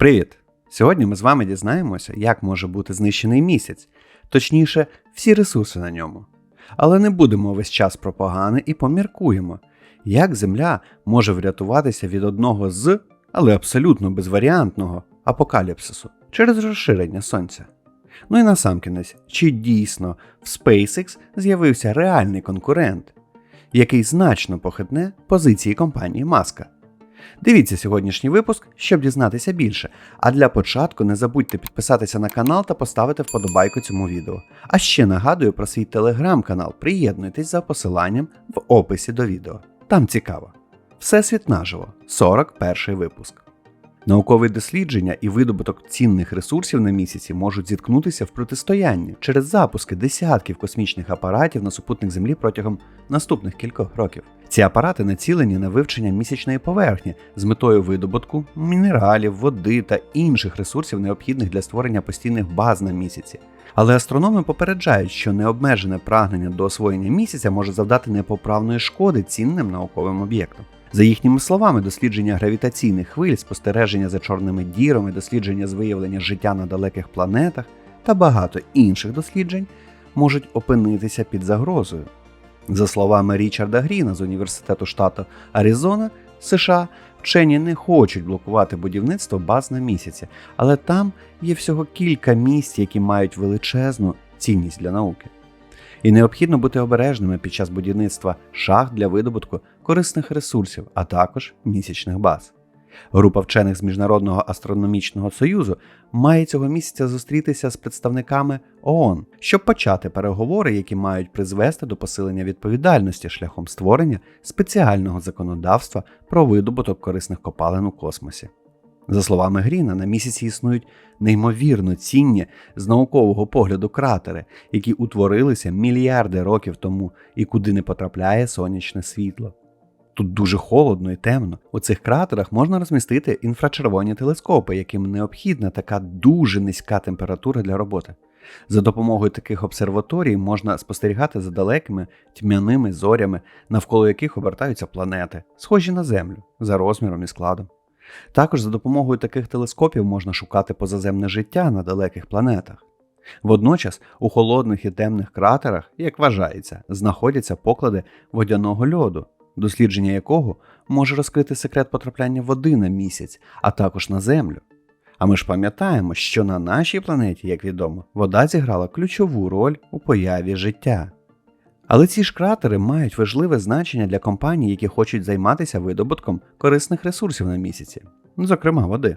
Привіт! Сьогодні ми з вами дізнаємося, як може бути знищений місяць, точніше, всі ресурси на ньому. Але не будемо весь час про і поміркуємо, як Земля може врятуватися від одного з, але абсолютно безваріантного апокаліпсису через розширення Сонця. Ну і насамкінець, чи дійсно в SpaceX з'явився реальний конкурент, який значно похитне позиції компанії Маска. Дивіться сьогоднішній випуск, щоб дізнатися більше. А для початку не забудьте підписатися на канал та поставити вподобайку цьому відео. А ще нагадую про свій телеграм-канал. Приєднуйтесь за посиланням в описі до відео. Там цікаво. Всесвіт наживо, 41 випуск. Наукові дослідження і видобуток цінних ресурсів на місяці можуть зіткнутися в протистоянні через запуски десятків космічних апаратів на супутник Землі протягом наступних кількох років. Ці апарати націлені на вивчення місячної поверхні з метою видобутку мінералів, води та інших ресурсів, необхідних для створення постійних баз на місяці. Але астрономи попереджають, що необмежене прагнення до освоєння місяця може завдати непоправної шкоди цінним науковим об'єктам. За їхніми словами, дослідження гравітаційних хвиль, спостереження за чорними дірами, дослідження з виявлення життя на далеких планетах та багато інших досліджень можуть опинитися під загрозою. За словами Річарда Гріна з університету штату Аризона, США, вчені не хочуть блокувати будівництво баз на місяці, але там є всього кілька місць, які мають величезну цінність для науки. І необхідно бути обережними під час будівництва шахт для видобутку корисних ресурсів, а також місячних баз. Група вчених з Міжнародного астрономічного союзу має цього місяця зустрітися з представниками ООН, щоб почати переговори, які мають призвести до посилення відповідальності шляхом створення спеціального законодавства про видобуток корисних копалин у космосі. За словами Гріна, на місяці існують неймовірно цінні з наукового погляду кратери, які утворилися мільярди років тому і куди не потрапляє сонячне світло. Тут дуже холодно і темно. У цих кратерах можна розмістити інфрачервоні телескопи, яким необхідна така дуже низька температура для роботи. За допомогою таких обсерваторій можна спостерігати за далекими тьмяними зорями, навколо яких обертаються планети, схожі на Землю за розміром і складом. Також за допомогою таких телескопів можна шукати позаземне життя на далеких планетах. Водночас у холодних і темних кратерах, як вважається, знаходяться поклади водяного льоду, дослідження якого може розкрити секрет потрапляння води на місяць, а також на Землю. А ми ж пам'ятаємо, що на нашій планеті, як відомо, вода зіграла ключову роль у появі життя. Але ці ж кратери мають важливе значення для компаній, які хочуть займатися видобутком корисних ресурсів на місяці, зокрема води.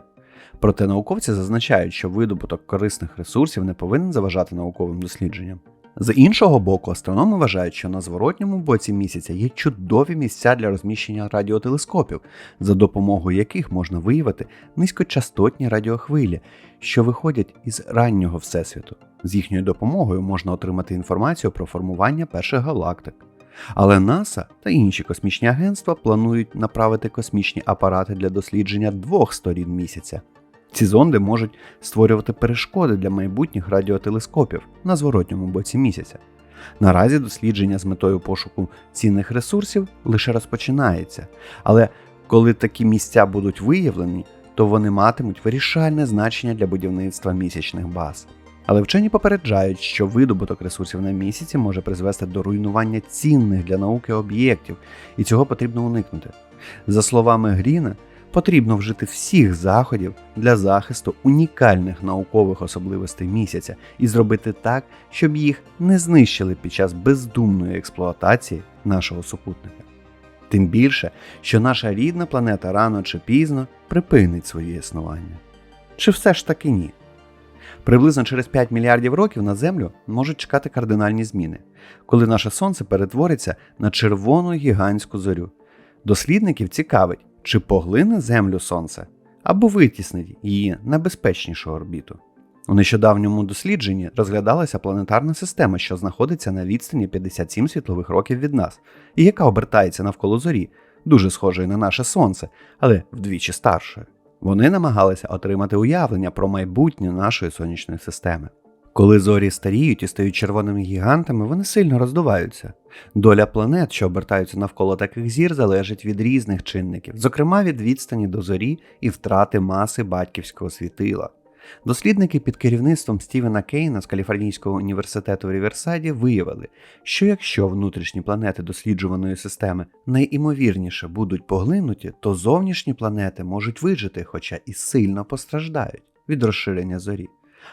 Проте науковці зазначають, що видобуток корисних ресурсів не повинен заважати науковим дослідженням. З іншого боку, астрономи вважають, що на зворотньому боці місяця є чудові місця для розміщення радіотелескопів, за допомогою яких можна виявити низькочастотні радіохвилі, що виходять із раннього всесвіту. З їхньою допомогою можна отримати інформацію про формування перших галактик. Але НАСА та інші космічні агентства планують направити космічні апарати для дослідження двох сторін місяця. Ці зонди можуть створювати перешкоди для майбутніх радіотелескопів на зворотньому боці місяця. Наразі дослідження з метою пошуку цінних ресурсів лише розпочинається, але коли такі місця будуть виявлені, то вони матимуть вирішальне значення для будівництва місячних баз. Але вчені попереджають, що видобуток ресурсів на місяці може призвести до руйнування цінних для науки об'єктів, і цього потрібно уникнути. За словами Гріна, потрібно вжити всіх заходів для захисту унікальних наукових особливостей місяця і зробити так, щоб їх не знищили під час бездумної експлуатації нашого супутника. Тим більше, що наша рідна планета рано чи пізно припинить своє існування. Чи все ж таки ні? Приблизно через 5 мільярдів років на Землю можуть чекати кардинальні зміни, коли наше Сонце перетвориться на червону гігантську зорю. Дослідників цікавить, чи поглине Землю Сонце або витіснить її на безпечнішу орбіту. У нещодавньому дослідженні розглядалася планетарна система, що знаходиться на відстані 57 світлових років від нас, і яка обертається навколо зорі, дуже схожої на наше Сонце, але вдвічі старшою. Вони намагалися отримати уявлення про майбутнє нашої сонячної системи. Коли зорі старіють і стають червоними гігантами, вони сильно роздуваються. Доля планет, що обертаються навколо таких зір, залежить від різних чинників, зокрема від відстані до зорі і втрати маси батьківського світила. Дослідники під керівництвом Стівена Кейна з Каліфорнійського університету в Ріверсайді виявили, що якщо внутрішні планети досліджуваної системи найімовірніше будуть поглинуті, то зовнішні планети можуть вижити, хоча і сильно постраждають від розширення зорі.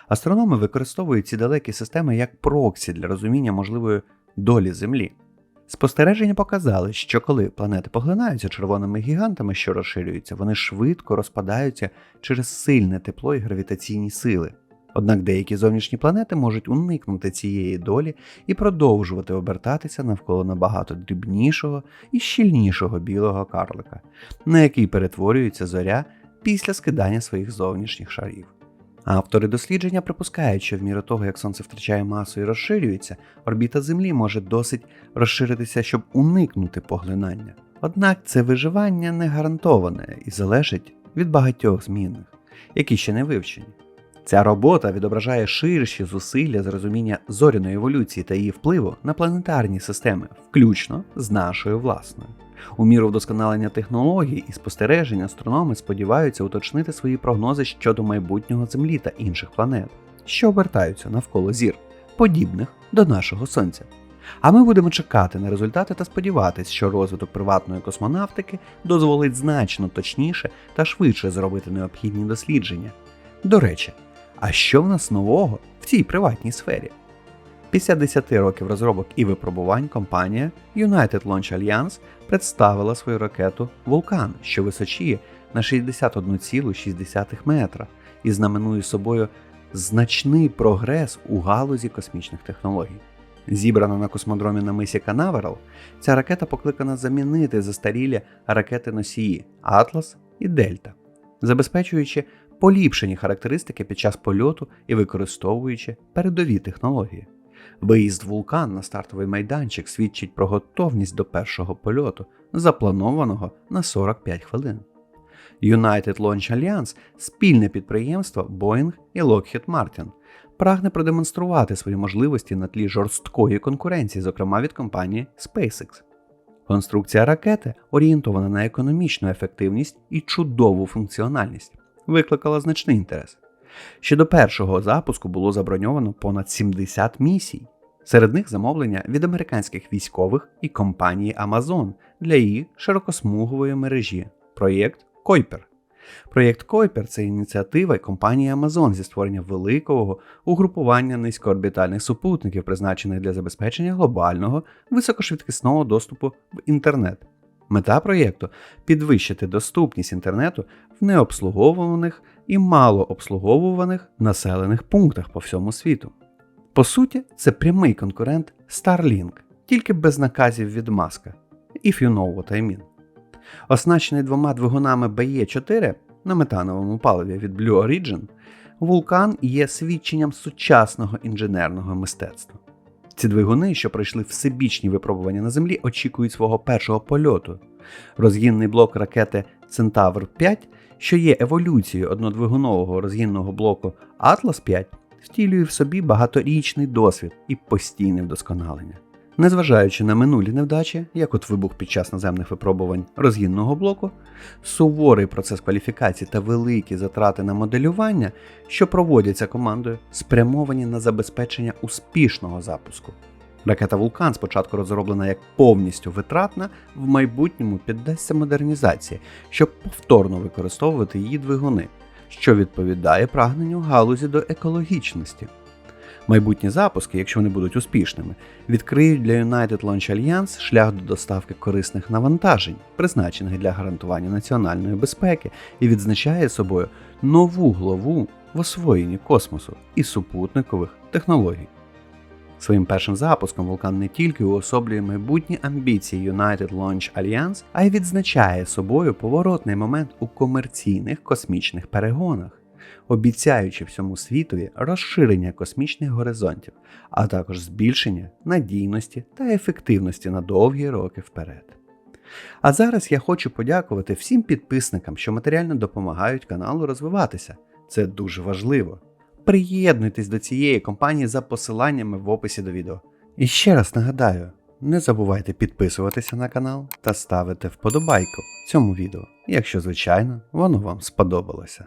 Астрономи використовують ці далекі системи як проксі для розуміння можливої долі Землі. Спостереження показали, що коли планети поглинаються червоними гігантами, що розширюються, вони швидко розпадаються через сильне тепло і гравітаційні сили. Однак деякі зовнішні планети можуть уникнути цієї долі і продовжувати обертатися навколо набагато дрібнішого і щільнішого білого карлика, на який перетворюється зоря після скидання своїх зовнішніх шарів. Автори дослідження припускають, що в міру того, як сонце втрачає масу і розширюється, орбіта Землі може досить розширитися, щоб уникнути поглинання. Однак це виживання не гарантоване і залежить від багатьох змінних, які ще не вивчені. Ця робота відображає ширші зусилля з розуміння зоряної еволюції та її впливу на планетарні системи, включно з нашою власною. У міру вдосконалення технологій і спостережень астрономи сподіваються уточнити свої прогнози щодо майбутнього Землі та інших планет, що обертаються навколо зір, подібних до нашого Сонця. А ми будемо чекати на результати та сподіватися, що розвиток приватної космонавтики дозволить значно точніше та швидше зробити необхідні дослідження. До речі, а що в нас нового в цій приватній сфері? Після 10 років розробок і випробувань компанія United Launch Alliance представила свою ракету Вулкан, що височіє на 61,6 метра і знаменує собою значний прогрес у галузі космічних технологій. Зібрана на космодромі на мисі Канаверал, ця ракета покликана замінити застарілі ракети носії Атлас і Дельта, забезпечуючи поліпшені характеристики під час польоту і використовуючи передові технології. Виїзд вулкан на стартовий майданчик свідчить про готовність до першого польоту, запланованого на 45 хвилин. United Launch Alliance – спільне підприємство Boeing і Lockheed Martin, прагне продемонструвати свої можливості на тлі жорсткої конкуренції, зокрема від компанії SpaceX. Конструкція ракети, орієнтована на економічну ефективність і чудову функціональність, викликала значний інтерес. Ще до першого запуску було заброньовано понад 70 місій. Серед них замовлення від американських військових і компанії Amazon для її широкосмугової мережі проєкт Койпер. Проєкт Койпер це ініціатива компанії Amazon зі створення великого угрупування низькоорбітальних супутників, призначених для забезпечення глобального високошвидкісного доступу в інтернет. Мета проєкту підвищити доступність інтернету в необслуговуваних і малообслуговуваних населених пунктах по всьому світу. По суті, це прямий конкурент Starlink, тільки без наказів від маска. If you know what I mean. Оснащений двома двигунами BE4 на метановому паливі від Blue Origin, вулкан є свідченням сучасного інженерного мистецтва. Ці двигуни, що пройшли всебічні випробування на землі, очікують свого першого польоту. Розгінний блок ракети Центавр 5, що є еволюцією однодвигунового розгінного блоку Атлас 5, втілює в собі багаторічний досвід і постійне вдосконалення. Незважаючи на минулі невдачі, як от вибух під час наземних випробувань розгінного блоку, суворий процес кваліфікації та великі затрати на моделювання, що проводяться командою, спрямовані на забезпечення успішного запуску. Ракета Вулкан спочатку розроблена як повністю витратна, в майбутньому піддасться модернізації, щоб повторно використовувати її двигуни, що відповідає прагненню галузі до екологічності. Майбутні запуски, якщо вони будуть успішними, відкриють для United Launch Alliance шлях до доставки корисних навантажень, призначених для гарантування національної безпеки, і відзначає собою нову главу в освоєнні космосу і супутникових технологій. Своїм першим запуском вулкан не тільки уособлює майбутні амбіції United Launch Alliance, а й відзначає собою поворотний момент у комерційних космічних перегонах обіцяючи всьому світові розширення космічних горизонтів, а також збільшення надійності та ефективності на довгі роки вперед. А зараз я хочу подякувати всім підписникам, що матеріально допомагають каналу розвиватися. Це дуже важливо. Приєднуйтесь до цієї компанії за посиланнями в описі до відео. І ще раз нагадаю, не забувайте підписуватися на канал та ставити вподобайку цьому відео, якщо, звичайно, воно вам сподобалося.